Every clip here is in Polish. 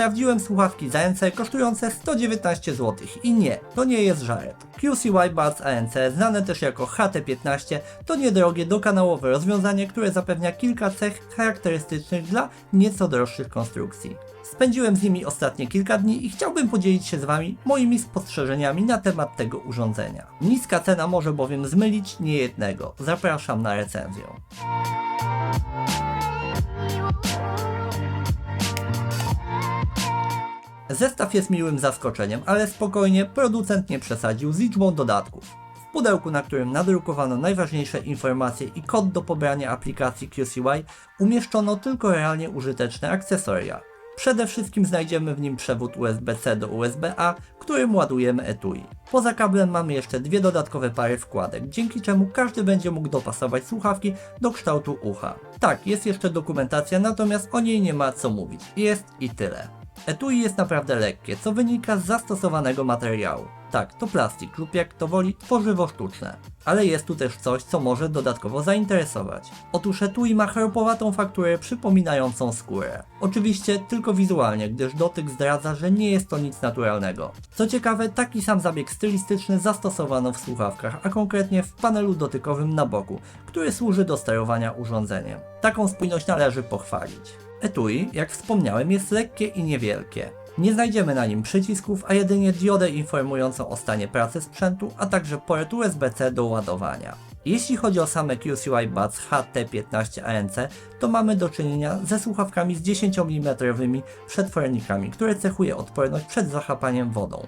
Sprawdziłem słuchawki z ANC kosztujące 119 zł i nie, to nie jest żart. QCY Buds ANC, znane też jako HT15, to niedrogie dokanałowe rozwiązanie, które zapewnia kilka cech charakterystycznych dla nieco droższych konstrukcji. Spędziłem z nimi ostatnie kilka dni i chciałbym podzielić się z Wami moimi spostrzeżeniami na temat tego urządzenia. Niska cena może bowiem zmylić niejednego. Zapraszam na recenzję. Zestaw jest miłym zaskoczeniem, ale spokojnie, producent nie przesadził z liczbą dodatków. W pudełku, na którym nadrukowano najważniejsze informacje i kod do pobrania aplikacji QCY, umieszczono tylko realnie użyteczne akcesoria. Przede wszystkim znajdziemy w nim przewód USB-C do USB-A, którym ładujemy etui. Poza kablem mamy jeszcze dwie dodatkowe pary wkładek, dzięki czemu każdy będzie mógł dopasować słuchawki do kształtu ucha. Tak, jest jeszcze dokumentacja, natomiast o niej nie ma co mówić. Jest i tyle. Etui jest naprawdę lekkie, co wynika z zastosowanego materiału. Tak, to plastik lub jak to woli tworzywo sztuczne. Ale jest tu też coś, co może dodatkowo zainteresować. Otóż etui ma chropowatą fakturę przypominającą skórę. Oczywiście tylko wizualnie, gdyż dotyk zdradza, że nie jest to nic naturalnego. Co ciekawe, taki sam zabieg stylistyczny zastosowano w słuchawkach, a konkretnie w panelu dotykowym na boku, który służy do sterowania urządzeniem. Taką spójność należy pochwalić. Etui, jak wspomniałem, jest lekkie i niewielkie. Nie znajdziemy na nim przycisków, a jedynie diodę informującą o stanie pracy sprzętu, a także port USB-C do ładowania. Jeśli chodzi o same QCY Buds HT15 ANC, to mamy do czynienia ze słuchawkami z 10 mm przetwornikami, które cechuje odporność przed zachapaniem wodą.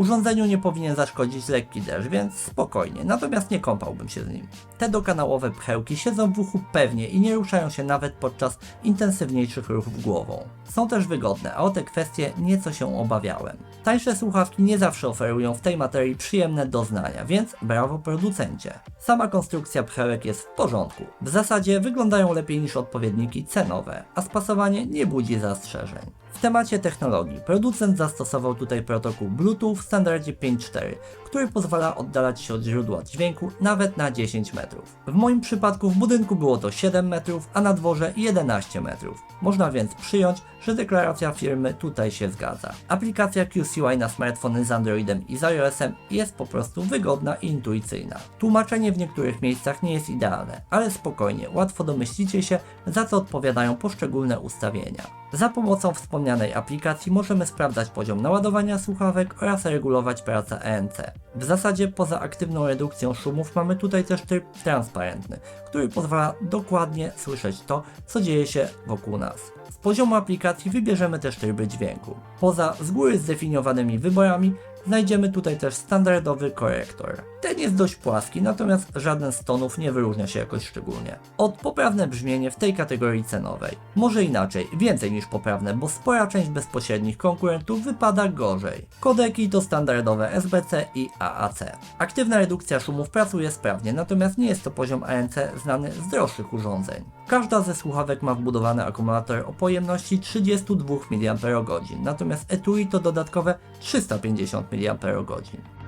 Urządzeniu nie powinien zaszkodzić lekki deszcz, więc spokojnie, natomiast nie kąpałbym się z nim. Te dokanałowe pchełki siedzą w uchu pewnie i nie ruszają się nawet podczas intensywniejszych ruchów głową. Są też wygodne, a o te kwestie nieco się obawiałem. Tańsze słuchawki nie zawsze oferują w tej materii przyjemne doznania, więc brawo producencie. Sama konstrukcja pchełek jest w porządku. W zasadzie wyglądają lepiej niż odpowiedniki cenowe, a spasowanie nie budzi zastrzeżeń. W temacie technologii producent zastosował tutaj protokół Bluetooth w standardzie 5.4, który pozwala oddalać się od źródła dźwięku nawet na 10 metrów. W moim przypadku w budynku było to 7 metrów, a na dworze 11 metrów. Można więc przyjąć, że deklaracja firmy tutaj się zgadza. Aplikacja QCY na smartfony z Androidem i z iOS-em jest po prostu wygodna i intuicyjna. Tłumaczenie w niektórych miejscach nie jest idealne, ale spokojnie, łatwo domyślicie się, za co odpowiadają poszczególne ustawienia. Za pomocą wspomnianej aplikacji możemy sprawdzać poziom naładowania słuchawek oraz regulować pracę ENC. W zasadzie poza aktywną redukcją szumów mamy tutaj też tryb transparentny, który pozwala dokładnie słyszeć to, co dzieje się wokół nas. Z poziomu aplikacji wybierzemy też tryby dźwięku. Poza z góry zdefiniowanymi wyborami znajdziemy tutaj też standardowy korektor. Ten jest dość płaski, natomiast żaden z tonów nie wyróżnia się jakoś szczególnie. Od poprawne brzmienie w tej kategorii cenowej. Może inaczej, więcej niż poprawne, bo spora część bezpośrednich konkurentów wypada gorzej. Kodeki to standardowe SBC i AAC. Aktywna redukcja szumów pracuje sprawnie, natomiast nie jest to poziom ANC znany z droższych urządzeń. Każda ze słuchawek ma wbudowany akumulator o pojemności 32 mAh, natomiast etui to dodatkowe 350 mAh.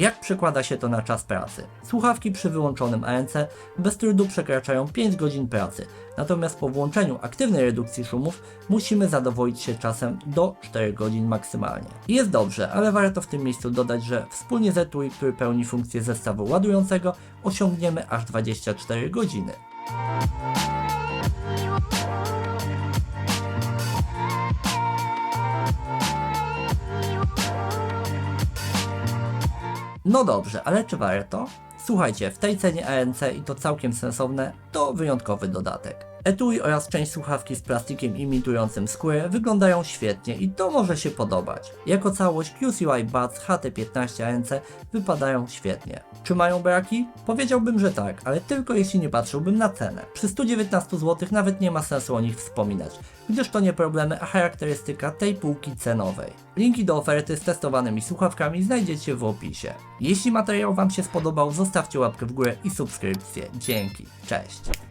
Jak przekłada się to na czas pracy? Słuchawki przy wyłączonym ANC bez trudu przekraczają 5 godzin pracy, natomiast po włączeniu aktywnej redukcji szumów musimy zadowolić się czasem do 4 godzin maksymalnie. Jest dobrze, ale warto w tym miejscu dodać, że wspólnie z etui, który pełni funkcję zestawu ładującego, osiągniemy aż 24 godziny. No dobrze, ale czy warto? Słuchajcie, w tej cenie ANC i to całkiem sensowne, to wyjątkowy dodatek. Etui oraz część słuchawki z plastikiem imitującym skórę wyglądają świetnie i to może się podobać. Jako całość QCY Buds HT15 ANC wypadają świetnie. Czy mają braki? Powiedziałbym, że tak, ale tylko jeśli nie patrzyłbym na cenę. Przy 119 zł nawet nie ma sensu o nich wspominać, gdyż to nie problemy, a charakterystyka tej półki cenowej. Linki do oferty z testowanymi słuchawkami znajdziecie w opisie. Jeśli materiał Wam się spodobał, zostawcie łapkę w górę i subskrypcję. Dzięki, cześć.